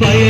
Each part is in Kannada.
பயன்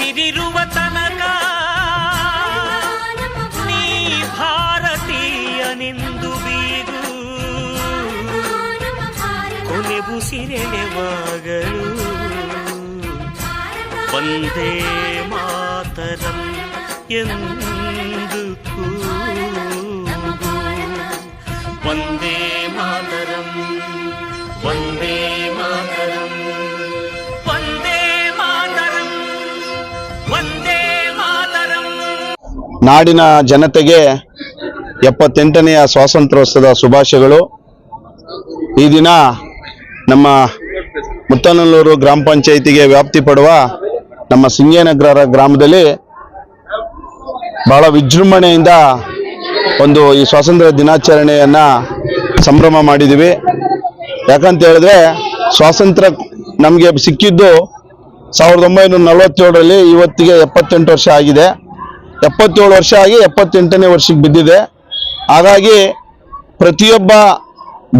ಉಸಿರಿರುವ ತನಕ ನೀ ಭಾರತೀಯನೆಂದು ಬೀರು ಕೊನೆ ಉಸಿರೆಳೆವಾಗಲು ಒಂದೇ ಮಾತರಂ ಎಂದು ಕೂಗು. ಒಂದೇ ನಾಡಿನ ಜನತೆಗೆ ಎಪ್ಪತ್ತೆಂಟನೆಯ ಸ್ವಾತಂತ್ರ್ಯೋತ್ಸವದ ಶುಭಾಶಯಗಳು. ಈ ದಿನ ನಮ್ಮ ಮುತ್ತನಲ್ಲೂರು ಗ್ರಾಮ ಪಂಚಾಯಿತಿಗೆ ವ್ಯಾಪ್ತಿ ಪಡುವ ನಮ್ಮ ಸಿಂಗೇನಗರ ಗ್ರಾಮದಲ್ಲಿ ಬಹಳ ವಿಜೃಂಭಣೆಯಿಂದ ಒಂದು ಈ ಸ್ವಾತಂತ್ರ್ಯ ದಿನಾಚರಣೆಯನ್ನು ಸಂಭ್ರಮ ಮಾಡಿದ್ದೀವಿ. ಯಾಕಂತ ಹೇಳಿದ್ರೆ ಸ್ವಾತಂತ್ರ್ಯ ನಮಗೆ ಸಿಕ್ಕಿದ್ದು ಸಾವಿರದ ಒಂಬೈನೂರ ನಲವತ್ತೇಳರಲ್ಲಿ ಇವತ್ತಿಗೆ ಎಪ್ಪತ್ತೆಂಟು ವರ್ಷ ಆಗಿದೆ. ಎಪ್ಪತ್ತೇಳು ವರ್ಷ ಆಗಿ ಎಪ್ಪತ್ತೆಂಟನೇ ವರ್ಷಕ್ಕೆ ಬಿದ್ದಿದೆ. ಹಾಗಾಗಿ ಪ್ರತಿಯೊಬ್ಬ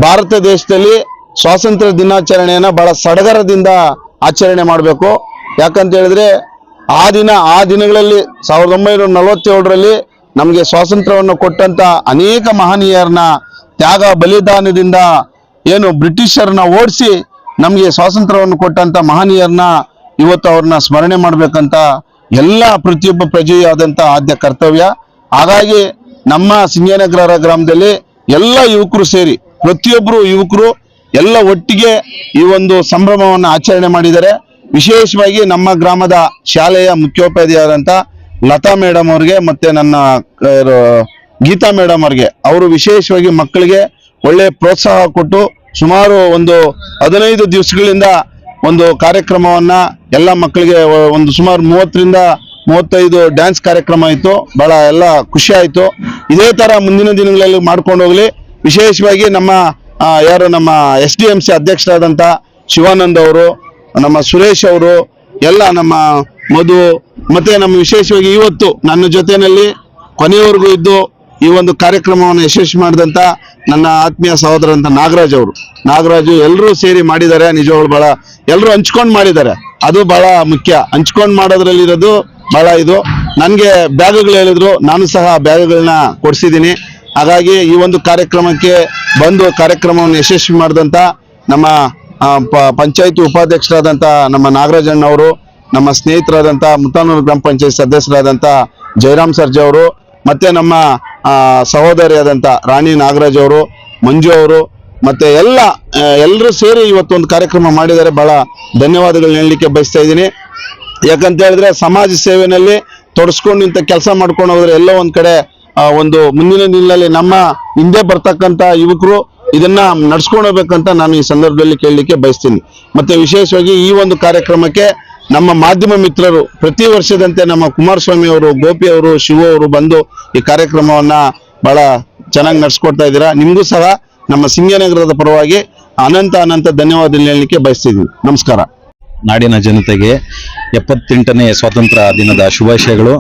ಭಾರತ ದೇಶದಲ್ಲಿ ಸ್ವಾತಂತ್ರ್ಯ ದಿನಾಚರಣೆಯನ್ನು ಬಹಳ ಸಡಗರದಿಂದ ಆಚರಣೆ ಮಾಡಬೇಕು. ಯಾಕಂತ ಹೇಳಿದ್ರೆ ಆ ದಿನ, ಆ ದಿನಗಳಲ್ಲಿ ಸಾವಿರದ ಒಂಬೈನೂರ ನಲವತ್ತೇಳರಲ್ಲಿ ನಮಗೆ ಸ್ವಾತಂತ್ರ್ಯವನ್ನು ಕೊಟ್ಟಂತ ಅನೇಕ ಮಹನೀಯರನ್ನ ತ್ಯಾಗ ಬಲಿದಾನದಿಂದ ಏನು ಬ್ರಿಟಿಷರನ್ನ ಓಡಿಸಿ ನಮಗೆ ಸ್ವಾತಂತ್ರ್ಯವನ್ನು ಕೊಟ್ಟಂತ ಮಹನೀಯರನ್ನ ಇವತ್ತು ಅವ್ರನ್ನ ಸ್ಮರಣೆ ಮಾಡ್ಬೇಕಂತ ಎಲ್ಲ ಪ್ರತಿಯೊಬ್ಬ ಪ್ರಜೆಯೂ ಆದ್ಯ ಕರ್ತವ್ಯ. ಹಾಗಾಗಿ ನಮ್ಮ ಸಿಂಗೇನಗರ ಗ್ರಾಮದಲ್ಲಿ ಎಲ್ಲ ಯುವಕರು ಸೇರಿ, ಪ್ರತಿಯೊಬ್ಬರು ಯುವಕರು ಎಲ್ಲ ಒಟ್ಟಿಗೆ ಈ ಒಂದು ಸಂಭ್ರಮವನ್ನು ಆಚರಣೆ ಮಾಡಿದ್ದಾರೆ. ವಿಶೇಷವಾಗಿ ನಮ್ಮ ಗ್ರಾಮದ ಶಾಲೆಯ ಮುಖ್ಯೋಪಾಧ್ಯಾಯರಂತ ಲತಾ ಮೇಡಮ್ ಅವ್ರಿಗೆ ಮತ್ತೆ ನನ್ನ ಗೀತಾ ಮೇಡಮ್ ಅವ್ರಿಗೆ, ಅವರು ವಿಶೇಷವಾಗಿ ಮಕ್ಕಳಿಗೆ ಒಳ್ಳೆ ಪ್ರೋತ್ಸಾಹ ಕೊಟ್ಟು ಸುಮಾರು ಒಂದು ಹದಿನೈದು ದಿವಸಗಳಿಂದ ಒಂದು ಕಾರ್ಯಕ್ರಮವನ್ನ ಎಲ್ಲ ಮಕ್ಕಳಿಗೆ ಒಂದು ಸುಮಾರು ಮೂವತ್ತರಿಂದ ಮೂವತ್ತೈದು ಡ್ಯಾನ್ಸ್ ಕಾರ್ಯಕ್ರಮ ಇತ್ತು. ಬಹಳ ಎಲ್ಲ ಖುಷಿ ಆಯಿತು. ಇದೇ ತರ ಮುಂದಿನ ದಿನಗಳಲ್ಲಿ ಮಾಡ್ಕೊಂಡು ಹೋಗ್ಲಿ. ವಿಶೇಷವಾಗಿ ನಮ್ಮ ಯಾರು ನಮ್ಮ ಎಸ್ ಡಿ ಎಂ ಸಿ ಅಧ್ಯಕ್ಷರಾದಂಥ ಶಿವಾನಂದ್ ಅವರು, ನಮ್ಮ ಸುರೇಶ್ ಅವರು, ಎಲ್ಲ ನಮ್ಮ ಮಧು, ಮತ್ತೆ ನಮ್ಮ ವಿಶೇಷವಾಗಿ ಇವತ್ತು ನನ್ನ ಜೊತೆಯಲ್ಲಿ ಕೊನೆಯವರೆಗೂ ಇದ್ದು ಈ ಒಂದು ಕಾರ್ಯಕ್ರಮವನ್ನು ಯಶಸ್ವಿ ಮಾಡಿದಂತ ನನ್ನ ಆತ್ಮೀಯ ಸಹೋದರ ಅಂತ ನಾಗರಾಜ್ ಅವರು. ನಾಗರಾಜು ಎಲ್ಲರೂ ಸೇರಿ ಮಾಡಿದ್ದಾರೆ, ನಿಜವಾಗ್ಲು ಬಹಳ ಎಲ್ಲರೂ ಹಂಚ್ಕೊಂಡು ಮಾಡಿದ್ದಾರೆ. ಅದು ಬಹಳ ಮುಖ್ಯ. ಹಂಚ್ಕೊಂಡು ಮಾಡೋದ್ರಲ್ಲಿರೋದು ಬಹಳ ಇದು. ನನಗೆ ಬ್ಯಾಗ್ಗಳು ಹೇಳಿದ್ರು, ನಾನು ಸಹ ಬ್ಯಾಗ್ಗಳನ್ನ ಕೊಡಿಸಿದ್ದೀನಿ. ಹಾಗಾಗಿ ಈ ಒಂದು ಕಾರ್ಯಕ್ರಮಕ್ಕೆ ಬಂದು ಕಾರ್ಯಕ್ರಮವನ್ನು ಯಶಸ್ವಿ ಮಾಡಿದಂಥ ನಮ್ಮ ಪಂಚಾಯಿತಿ ಉಪಾಧ್ಯಕ್ಷರಾದಂಥ ನಮ್ಮ ನಾಗರಾಜಣ್ಣ ಅವರು, ನಮ್ಮ ಸ್ನೇಹಿತರಾದಂಥ ಮುತ್ತಾನೂರು ಗ್ರಾಮ ಪಂಚಾಯತ್ ಸದಸ್ಯರಾದಂಥ ಜಯರಾಮ್ ಸರ್ಜಾ ಅವರು, ಮತ್ತೆ ನಮ್ಮ ಸಹೋದರಿಯಾದಂಥ ರಾಣಿ ನಾಗರಾಜ್ ಅವರು, ಮಂಜು ಅವರು, ಮತ್ತೆ ಎಲ್ಲ ಎಲ್ಲರೂ ಸೇರಿ ಇವತ್ತೊಂದು ಕಾರ್ಯಕ್ರಮ ಮಾಡಿದ್ದಾರೆ. ಬಹಳ ಧನ್ಯವಾದಗಳು ಹೇಳಲಿಕ್ಕೆ ಬಯಸ್ತಾ ಇದ್ದೀನಿ. ಯಾಕಂತ ಹೇಳಿದ್ರೆ ಸಮಾಜ ಸೇವೆಯಲ್ಲಿ ತೊಡಸ್ಕೊಂಡು ಇಂಥ ಕೆಲಸ ಮಾಡ್ಕೊಂಡು ಹೋದ್ರೆ ಎಲ್ಲೋ ಒಂದು ಕಡೆ ಒಂದು ಮುಂದಿನ ದಿನದಲ್ಲಿ ನಮ್ಮ ಹಿಂದೆ ಬರ್ತಕ್ಕಂಥ ಯುವಕರು ಇದನ್ನ ನಡ್ಸ್ಕೊಂಡು ಹೋಗ್ಬೇಕಂತ ನಾನು ಈ ಸಂದರ್ಭದಲ್ಲಿ ಕೇಳಲಿಕ್ಕೆ ಬಯಸ್ತೀನಿ. ಮತ್ತೆ ವಿಶೇಷವಾಗಿ ಈ ಒಂದು ಕಾರ್ಯಕ್ರಮಕ್ಕೆ ನಮ್ಮ ಮಾಧ್ಯಮ ಮಿತ್ರರು ಪ್ರತಿ ವರ್ಷದಂತೆ ನಮ್ಮ ಕುಮಾರಸ್ವಾಮಿ ಅವರು, ಗೋಪಿ ಅವರು, ಶಿವ ಅವರು ಬಂದು ಈ ಕಾರ್ಯಕ್ರಮವನ್ನ ಬಹಳ ಚೆನ್ನಾಗಿ ನಡೆಸ್ಕೊಡ್ತಾ ಇದ್ದೀರಾ. ನಿಮಗೂ ಸಹ ನಮ್ಮ ಸಿಂಗನಗರದ ಪರವಾಗಿ ಅನಂತ ಅನಂತ ಧನ್ಯವಾದ ಹೇಳಲಿಕ್ಕೆ ಬಯಸ್ತಿದ್ದೀವಿ ನಮಸ್ಕಾರ. ನಾಡಿನ ಜನತೆಗೆ ಎಪ್ಪತ್ತೆಂಟನೇ ಸ್ವಾತಂತ್ರ್ಯ ದಿನದ ಶುಭಾಶಯಗಳು.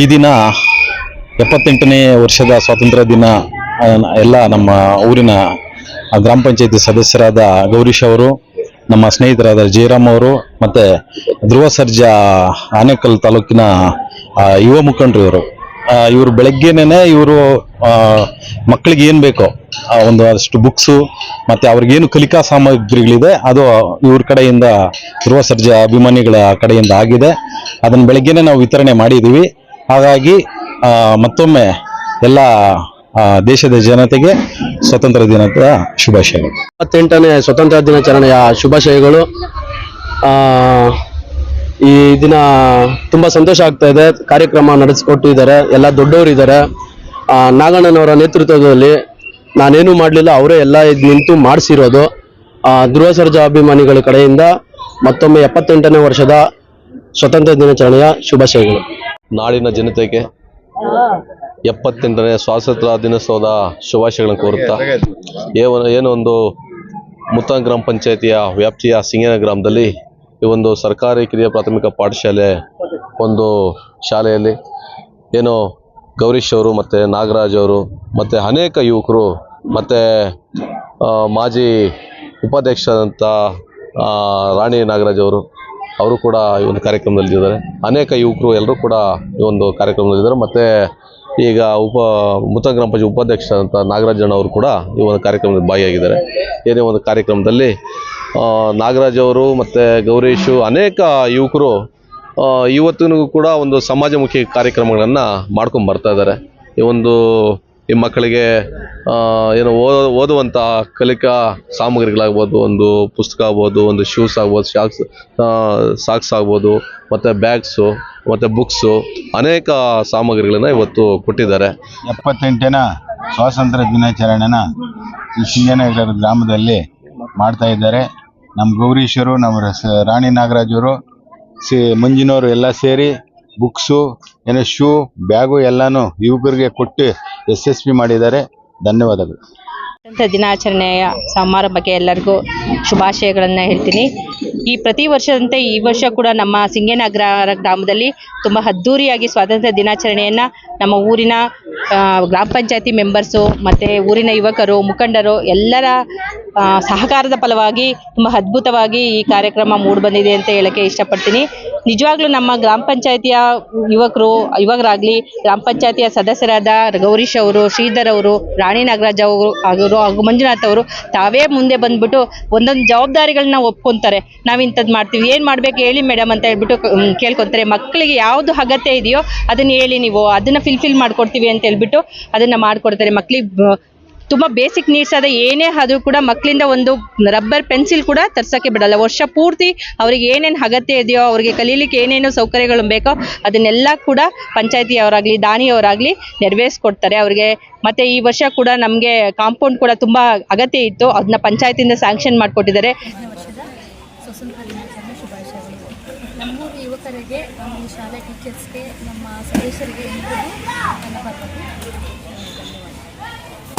ಈ ದಿನ ಎಪ್ಪತ್ತೆಂಟನೇ ವರ್ಷದ ಸ್ವಾತಂತ್ರ್ಯ ದಿನ ಎಲ್ಲ ನಮ್ಮ ಊರಿನ ಗ್ರಾಮ ಪಂಚಾಯತಿ ಸದಸ್ಯರಾದ ಗೌರೀಶ್ ಅವರು ನಮ್ಮ ಸ್ನೇಹಿತರಾದ ಜಯರಾಮ್ ಅವರು ಮತ್ತೆ ಧ್ರುವ ಸರ್ಜಾ ಆನೇಕಲ್ ತಾಲೂಕಿನ ಯುವ ಮುಖಂಡರು ಇವರು. ಇವರು ಬೆಳಗ್ಗೆನೇ ಇವರು ಮಕ್ಕಳಿಗೆ ಏನು ಬೇಕೋ ಒಂದು ಅಷ್ಟು ಬುಕ್ಸು, ಮತ್ತು ಅವ್ರಿಗೇನು ಕಲಿಕಾ ಸಾಮಗ್ರಿಗಳಿದೆ, ಅದು ಇವ್ರ ಕಡೆಯಿಂದ, ಧ್ರುವ ಸರ್ಜಾ ಅಭಿಮಾನಿಗಳ ಕಡೆಯಿಂದ ಆಗಿದೆ. ಅದನ್ನು ಬೆಳಗ್ಗೆನೇ ನಾವು ವಿತರಣೆ ಮಾಡಿದ್ದೀವಿ ಹಾಗಾಗಿ ಮತ್ತೊಮ್ಮೆ ಎಲ್ಲ ದೇಶದ ಜನತೆಗೆ ಸ್ವತಂತ್ರ ದಿನದ ಶುಭಾಶಯಗಳು. ಇಪ್ಪತ್ತೆಂಟನೇ ಸ್ವತಂತ್ರ ದಿನಾಚರಣೆಯ ಶುಭಾಶಯಗಳು. ಆ, ಈ ದಿನ ತುಂಬಾ ಸಂತೋಷ ಆಗ್ತಾ ಇದೆ. ಕಾರ್ಯಕ್ರಮ ನಡೆಸಿಕೊಟ್ಟಿದ್ದಾರೆ. ಎಲ್ಲ ದೊಡ್ಡವರಿದ್ದಾರೆ ಆ, ನಾಗಣ್ಣನವರ ನೇತೃತ್ವದಲ್ಲಿ ನಾನೇನು ಮಾಡಲಿಲ್ಲ. ಅವರೇ ಎಲ್ಲ ಇದು ನಿಂತು ಮಾಡಿಸಿರೋದು. ಧ್ರುವ ಸರ್ಜಾ ಅಭಿಮಾನಿಗಳ ಕಡೆಯಿಂದ ಮತ್ತೊಮ್ಮೆ ಎಪ್ಪತ್ತೆಂಟನೇ ವರ್ಷದ ಸ್ವತಂತ್ರ ದಿನಾಚರಣೆಯ ಶುಭಾಶಯಗಳು. ನಾಡಿನ ಜನತೆಗೆ ಎಪ್ಪತ್ತೆಂಟನೇ ಸ್ವಾತಂತ್ರ್ಯ ದಿನೋತ್ಸವದ ಶುಭಾಶಯಗಳನ್ನು ಕೋರುತ್ತಾ ಏ ಏನು ಒಂದು ಮುತ್ತ ಗ್ರಾಮ ಪಂಚಾಯತಿಯ ವ್ಯಾಪ್ತಿಯ ಸಿಂಗೇನ ಗ್ರಾಮದಲ್ಲಿ ಈ ಒಂದು ಸರ್ಕಾರಿ ಕಿರಿಯ ಪ್ರಾಥಮಿಕ ಪಾಠಶಾಲೆ ಒಂದು ಶಾಲೆಯಲ್ಲಿ ಏನು ಗೌರೀಶ್ ಅವರು ಮತ್ತು ನಾಗರಾಜ್ ಅವರು ಮತ್ತು ಅನೇಕ ಯುವಕರು ಮತ್ತು ಮಾಜಿ ಉಪಾಧ್ಯಕ್ಷರಾದಂಥ ರಾಣಿ ನಾಗರಾಜ್ ಅವರು ಅವರು ಕೂಡ ಈ ಒಂದು ಕಾರ್ಯಕ್ರಮದಲ್ಲಿದ್ದಾರೆ ಅನೇಕ ಯುವಕರು ಎಲ್ಲರೂ ಕೂಡ ಈ ಒಂದು ಕಾರ್ಯಕ್ರಮದಲ್ಲಿದ್ದಾರೆ ಮತ್ತು ಈಗ ಉಪ, ಮುತ ಗ್ರಾಮ ಪಂಚಾಯತ್ ಉಪಾಧ್ಯಕ್ಷರಾದಂಥ ನಾಗರಾಜಣ್ಣ ಅವರು ಕೂಡ ಈ ಒಂದು ಕಾರ್ಯಕ್ರಮದಲ್ಲಿ ಭಾಗಿಯಾಗಿದ್ದಾರೆ. ಏನೇ ಒಂದು ಕಾರ್ಯಕ್ರಮದಲ್ಲಿ ನಾಗರಾಜ್ ಅವರು ಮತ್ತು ಗೌರೀಶು ಅನೇಕ ಯುವಕರು ಇವತ್ತಿನೂ ಕೂಡ ಒಂದು ಸಮಾಜಮುಖಿ ಕಾರ್ಯಕ್ರಮಗಳನ್ನು ಮಾಡ್ಕೊಂಡು ಬರ್ತಾ ಇದ್ದಾರೆ. ಈ ಒಂದು ಈ ಮಕ್ಕಳಿಗೆ ಏನು ಓದ ಓದುವಂಥ ಕಲಿಕಾ ಸಾಮಗ್ರಿಗಳಾಗ್ಬೋದು, ಒಂದು ಪುಸ್ತಕ ಆಗ್ಬೋದು, ಒಂದು ಶೂಸ್ ಆಗ್ಬೋದು ಶಾಕ್ಸ್ ಸಾಕ್ಸ್ ಆಗ್ಬೋದು, ಮತ್ತು ಬ್ಯಾಗ್ಸು ಮತ್ತು ಬುಕ್ಸು ಅನೇಕ ಸಾಮಗ್ರಿಗಳನ್ನು ಇವತ್ತು ಕೊಟ್ಟಿದ್ದಾರೆ. ಎಪ್ಪತ್ತೆಂಟನ ಸ್ವಾತಂತ್ರ್ಯ ದಿನಾಚರಣೆನ ಈ ಸಿಂಗನಗರ ಗ್ರಾಮದಲ್ಲಿ ಮಾಡ್ತಾ ಇದ್ದಾರೆ. ನಮ್ಮ ಗೌರೀಶರು ನಮ್ಮ ರಾಣಿ ನಾಗರಾಜರು ಸಿ, ಮಂಜಿನವರು ಎಲ್ಲ ಸೇರಿ ಬುಕ್ಸು ಏನೋ ಶೂ ಬ್ಯಾಗು ಎಲ್ಲನೂ ಯುವಕರಿಗೆ ಕೊಟ್ಟು ಯಶಸ್ವಿ ಮಾಡಿದ್ದಾರೆ. ಧನ್ಯವಾದಗಳು. ಸ್ವಾತಂತ್ರ್ಯ ದಿನಾಚರಣೆಯ ಸಮಾರಂಭಕ್ಕೆ ಎಲ್ಲರಿಗೂ ಶುಭಾಶಯಗಳನ್ನು ಹೇಳ್ತೀನಿ. ಈ ಪ್ರತಿ ವರ್ಷದಂತೆ ಈ ವರ್ಷ ಕೂಡ ನಮ್ಮ ಸಿಂಗೇನಗರ ಗ್ರಾಮದಲ್ಲಿ ತುಂಬ ಅದ್ದೂರಿಯಾಗಿ ಸ್ವಾತಂತ್ರ್ಯ ದಿನಾಚರಣೆಯನ್ನು ನಮ್ಮ ಊರಿನ ಗ್ರಾಮ ಪಂಚಾಯತಿ ಮೆಂಬರ್ಸು ಮತ್ತು ಊರಿನ ಯುವಕರು, ಮುಖಂಡರು ಎಲ್ಲರ ಸಹಕಾರದ ಫಲವಾಗಿ ತುಂಬ ಅದ್ಭುತವಾಗಿ ಈ ಕಾರ್ಯಕ್ರಮ ಮೂಡಿಬಂದಿದೆ ಅಂತ ಹೇಳೋಕ್ಕೆ ಇಷ್ಟಪಡ್ತೀನಿ. ನಿಜವಾಗ್ಲೂ ನಮ್ಮ ಗ್ರಾಮ ಪಂಚಾಯತಿಯ ಯುವಕರು, ಯುವಕರಾಗಲಿ, ಗ್ರಾಮ ಪಂಚಾಯತಿಯ ಸದಸ್ಯರಾದ ಗೌರೀಶ್ ಅವರು, ಶ್ರೀಧರ್ ಅವರು, ರಾಣಿ ನಾಗರಾಜ್ ಅವರು ಆಗಿರೋ ಹಾಗೂ ಮಂಜುನಾಥ್ ಅವರು ತಾವೇ ಮುಂದೆ ಬಂದ್ಬಿಟ್ಟು ಒಂದೊಂದು ಜವಾಬ್ದಾರಿಗಳನ್ನ ಒಪ್ಕೊಂತಾರೆ. ನಾವು ಇಂಥದ್ದು ಮಾಡ್ತೀವಿ. ಏನು ಮಾಡ್ಬೇಕು ಹೇಳಿ ಮೇಡಮ್ ಅಂತ ಹೇಳ್ಬಿಟ್ಟು ಕೇಳ್ಕೊಂತಾರೆ. ಮಕ್ಕಳಿಗೆ ಯಾವುದು ಅಗತ್ಯ ಇದೆಯೋ ಅದನ್ನ ಹೇಳಿ ನೀವು ಅದನ್ನ ಫಿಲ್ಫಿಲ್ ಮಾಡ್ಕೊಡ್ತೀವಿ ಅಂತ ಹೇಳ್ಬಿಟ್ಟು ಅದನ್ನ ಮಾಡ್ಕೊಡ್ತಾರೆ. ಮಕ್ಳಿಗೆ ತುಂಬ ಬೇಸಿಕ್ ನೀಡ್ಸ್ ಆದ ಏನೇ ಆದರೂ ಕೂಡ ಮಕ್ಕಳಿಂದ ಒಂದು ರಬ್ಬರ್ ಪೆನ್ಸಿಲ್ ಕೂಡ ತರ್ಸೋಕ್ಕೆ ಬಿಡಲ್ಲ. ವರ್ಷ ಪೂರ್ತಿ ಅವ್ರಿಗೆ ಏನೇನು ಅಗತ್ಯ ಇದೆಯೋ, ಅವ್ರಿಗೆ ಕಲೀಲಿಕ್ಕೆ ಏನೇನು ಸೌಕರ್ಯಗಳು ಬೇಕೋ ಅದನ್ನೆಲ್ಲ ಕೂಡ ಪಂಚಾಯತಿಯವರಾಗಲಿ ದಾನಿಯವರಾಗಲಿ ನೆರವೇರಿಸ್ಕೊಡ್ತಾರೆ. ಅವ್ರಿಗೆ ಮತ್ತು ಈ ವರ್ಷ ಕೂಡ ನಮಗೆ ಕಾಂಪೌಂಡ್ ಕೂಡ ತುಂಬ ಅಗತ್ಯ ಇತ್ತು. ಅದನ್ನ ಪಂಚಾಯತಿಯಿಂದ ಸ್ಯಾಂಕ್ಷನ್ ಮಾಡಿಕೊಟ್ಟಿದ್ದಾರೆ. ಯುವಕರಿಗೆ, ನಮ್ಮ ಶಾಲೆ ಟೀಚರ್ಸ್ಗೆ ನಮ್ಮ ಸದಸ್ಯರಿಗೆ